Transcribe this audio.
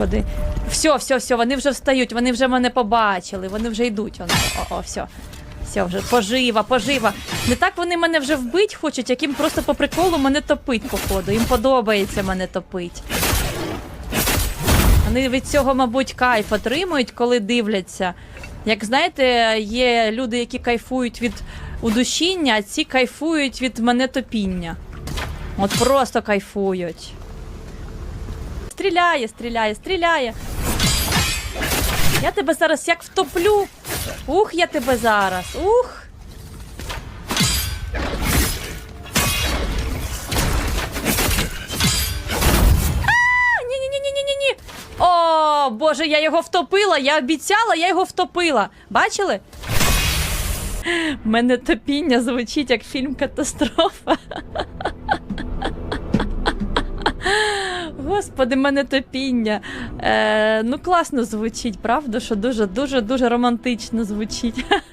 Господи. Все, все, все, вони вже встають, вони вже мене побачили, вони вже йдуть. О, о, все. Все, вже пожива, пожива. Не так вони мене вже вбить хочуть, як їм просто по приколу мене топить, походу. Їм подобається мене топить. Вони від цього, мабуть, кайф отримують, коли дивляться. Як знаєте, є люди, які кайфують від удушіння, а ці кайфують від мене топіння. От просто кайфують. Стріляє, стріляє, стріляє. Я тебе зараз як втоплю. Ух, я тебе зараз. Ух. Ні-ні-ні-ні-ні-ні. О, Боже, я його втопила, я обіцяла, я його втопила. Бачили? У мене топіння звучить як фільм Катастрофа. Господи, мене топіння. Е, ну, класно звучить, правда? Що дуже, дуже, дуже романтично звучить.